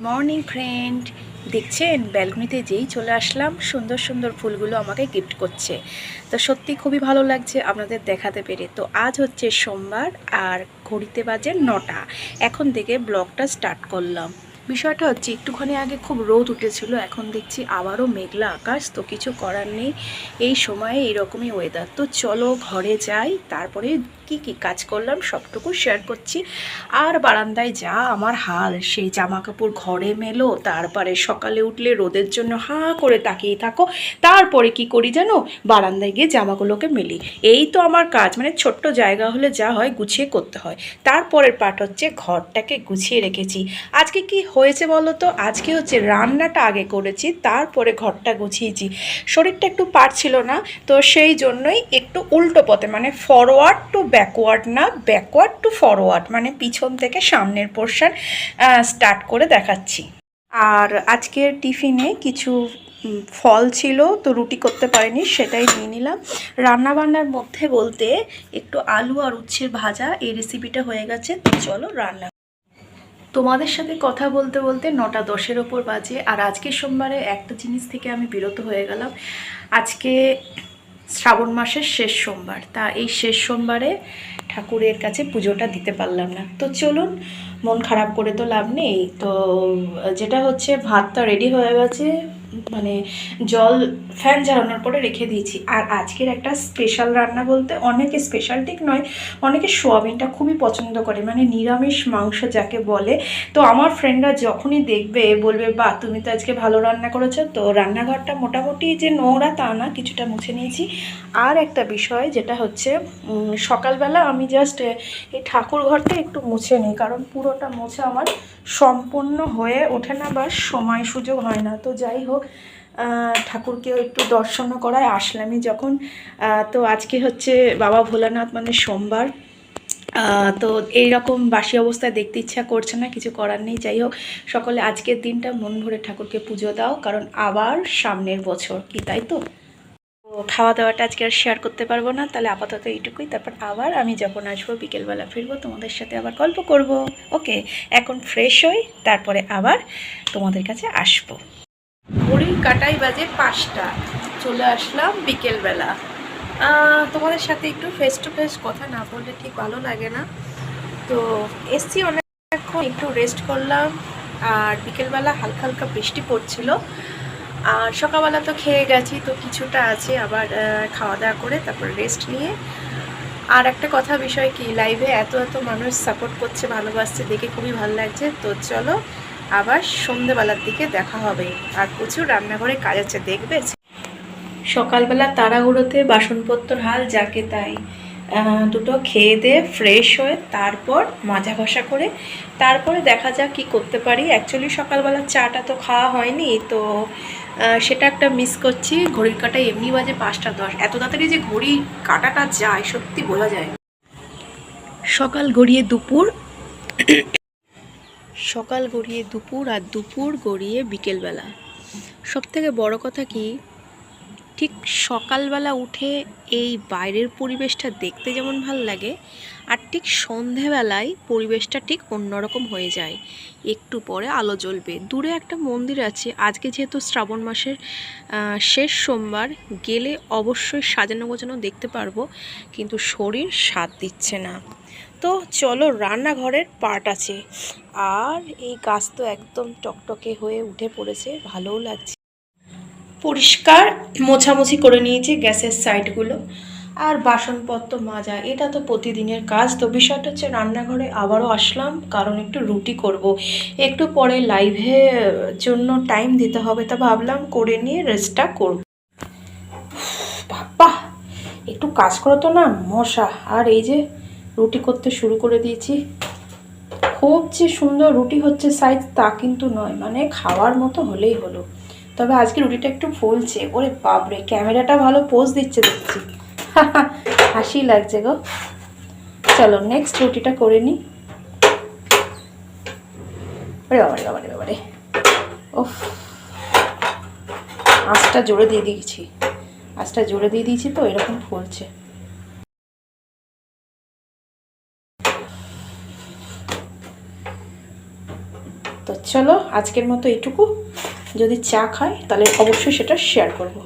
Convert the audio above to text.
Morning friend দেখছেন? ব্যালকনিতে যেই চলে আসলাম, সুন্দর সুন্দর ফুলগুলো আমাকে গিফট করছে। তো সত্যি খুবই ভালো লাগছে আপনাদের দেখাতে পেরে। তো আজ হচ্ছে সোমবার আর ঘড়িতে বাজে নটা। এখন থেকে ব্লগটা স্টার্ট করলাম। বিষয়টা হচ্ছে একটুখানি আগে খুব রোদ উঠেছিল, এখন দেখছি আবারও মেঘলা আকাশ, তো কিছু করার নেই। এই সময়ে এইরকমই ওয়েদার তো চলো ঘরে যাই, তারপরে কি কি কাজ করলাম সবটুকু শেয়ার করছি। আর বারান্দায় যা আমার হাল, সেই জামা কাপড় ঘরে মেলো, তারপরে সকালে উঠলে রোদের জন্য হাঁ করে তাকিয়ে থাকো। তারপরে কি করি জানো? বারান্দায় গিয়ে জামাগুলোকে মেলি। এই তো আমার কাজ মানে ছোট্ট জায়গা হলে যা হয় গুছিয়ে করতে হয়। তারপরের পার্ট হচ্ছে ঘরটাকে গুছিয়ে রেখেছি। আজকে কি হয়েছে বলো তো আজকে হচ্ছে রান্নাটা আগে করেছি, তারপরে ঘরটা গুছিয়েছি। শরীরটা একটু পারছিল না, তো সেই জন্যই একটু উল্টো পথে মানে ফরওয়ার্ড টু ব্যাকওয়ার্ড না ব্যাকওয়ার্ড টু ফরওয়ার্ড মানে পিছন থেকে সামনের পোর্শন স্টার্ট করে দেখাচ্ছি। আর আজকের টিফিনে কিছু ফল ছিল, তো রুটি করতে পারিনি, সেটাই নিয়ে নিলাম। রান্নাবান্নার মধ্যে বলতে একটু আলু আর উচ্ছের ভাজা, এই রেসিপিটা হয়ে গেছে চলো রান্না তোমাদের সাথে কথা বলতে বলতে নটা দশের ওপর বাজে, আর আজকে সোমবারে একটা জিনিস থেকে আমি বিরত হয়ে গেলাম। আজকে শ্রাবণ মাসের শেষ সোমবার, তা এই শেষ সোমবারে ঠাকুরের কাছে পুজোটা দিতে পারলাম না। তো চলুন, মন খারাপ করে তো লাভ নেই। তো যেটা হচ্ছে, ভাতটা রেডি হয়ে গেছে মানে জল ফ্যান জ্বালানোর পরে রেখে দিয়েছি। আর আজকের একটা স্পেশাল রান্না বলতে অনেকে স্পেশাল ঠিক নয়, অনেকে সোয়াবিনটা খুবই পছন্দ করে মানে নিরামিষ মাংস যাকে বলে। তো আমার ফ্রেন্ডরা যখনই দেখবে, বলবে বা তুমি তো আজকে ভালো রান্না করেছ। তো রান্নাঘরটা মোটামুটি যে নোংরা তা না, কিছুটা মুছে নিয়েছি। আর একটা বিষয় যেটা হচ্ছে সকালবেলা আমি জাস্ট এই ঠাকুর ঘরটা একটু মুছে নিই, কারণ পুরোটা মুছে আমার সম্পূর্ণ হয়ে ওঠে না বা সময় সুযোগ হয় না। তো যাই হোক ঠাকুরকেও একটু দর্শনও করায় আসলামই যখন। তো আজকে হচ্ছে বাবা ভোলানাথ মানে সোমবার। তো এইরকম বাসি অবস্থায় দেখতে ইচ্ছা করছে না, কিছু করার নেই। যাই হোক, সকলে আজকের দিনটা মন ভরে ঠাকুরকে পুজো দাও, কারণ আবার সামনের বছর কি, তাই তো? খাওয়া দাওয়াটা আজকে আর শেয়ার করতে পারব না, তাহলে আপাতত এইটুকুই। তারপর আবার আমি যখন আসব, বিকেলবেলা ফিরবো, তোমাদের সাথে আবার গল্প করব। ওকে এখন ফ্রেশ হই, তারপরে আবার তোমাদের কাছে আসব। ঘড়ির কাটাই বাজে পাঁচটা। চলে আসলাম বিকেলবেলা। তোমাদের সাথে একটু ফেস টু ফেস কথা না বললে ঠিক ভালো লাগে না। তো এসছি অনেকক্ষণ একটু রেস্ট করলাম, আর বিকেলবেলা হালকা হালকা বৃষ্টি পড়ছিল। আর সকালবেলা তো খেয়ে গেছি, তো কিছুটা আছে আবার খাওয়া দাওয়া করে তারপর রেস্ট নিয়ে। আর একটা কথা, বিষয় কি? লাইভে এত এত মানুষ সাপোর্ট করছে, ভালোবাসছে, দেখে খুবই ভালো লাগছে। তো চলো আবার সন্ধেবেলার দিকে দেখা হবে। আর প্রচুর রান্নাঘরে কাজ আছে, দেখবে? সকালবেলা তাড়াহুড়োতে বাসনপত্র হাল যাকে তাই। দুটো খেয়ে দিয়ে ফ্রেশ হয়ে তারপর মাজা ঘষা করে তারপরে দেখা যাক কি করতে পারি। অ্যাকচুয়ালি সকালবেলা চাটা তো খাওয়া হয়নি, তো সেটা একটা মিস করছি। ঘড়ির কাটা এমনি বাজে পাঁচটা দশ। এত তাড়াতাড়ি যে ঘড়ি কাটাটা যায়, সত্যি বোঝা যায় সকাল গড়িয়ে দুপুর সকাল গড়িয়ে দুপুর আর দুপুর গড়িয়ে বিকেলবেলা। সবথেকে বড় কথা কি ঠিক সকালবেলা উঠে এই বাইরের পরিবেশটা দেখতে যেমন ভালো লাগে, আর ঠিক সন্ধেবেলায় পরিবেশটা ঠিক অন্যরকম হয়ে যায়। একটু পরে আলো জ্বলবে। দূরে একটা মন্দির আছে। আজকে যেহেতু শ্রাবণ মাসের শেষ সোমবার, গেলে অবশ্যই সাজানো গোছানো দেখতে পারব, কিন্তু শরীর সাথ দিচ্ছে না। তো চলো রান্নাঘরের পার্ট আছে। আর এই গাছ তো একদম টকটকে হয়ে উঠে পড়েছে। ভালোও লাগছে। পরিষ্কার মোছামুছি করে নিয়েছি গ্যাসের সাইডগুলো। আর বাসনপত্র মাজা, এটা তো প্রতিদিনের কাজ। তো বিষয়টা হচ্ছে রান্নাঘরে আবারও আসলাম, কারণ একটু রুটি করব। একটু পরে লাইভে জন্য টাইম দিতে হবে, তা ভাবলাম করে নিয়ে রেস্টটা করব। বাবা একটু কাজ করো তো না, মশা। আর এই যে রুটি করতে শুরু করে দিয়েছি। খুব যে সুন্দর রুটি হচ্ছে সাইজ তা কিন্তু নয় মানে খাওয়ার মতো হলেই হলো। তবে আজকে রুটিটা একটু ফুলছে ওরে বাপরে, ক্যামেরাটা ভালো পোজ দিচ্ছে দেখছি। হাসি লাগছে গো। চলো নেক্সট রুটিটা করে নিই ওরে বাবারে বাবারে বাবারে। ওফ আঁচটা জোরে দিয়ে দিয়েছি। আঁচটা জোরে দিয়ে দিয়েছি তো, এরকম ফুলছে তো চলো, আজকের মতো এইটুকু। যদি চা খায় তাহলে অবশ্যই সেটা শেয়ার করব।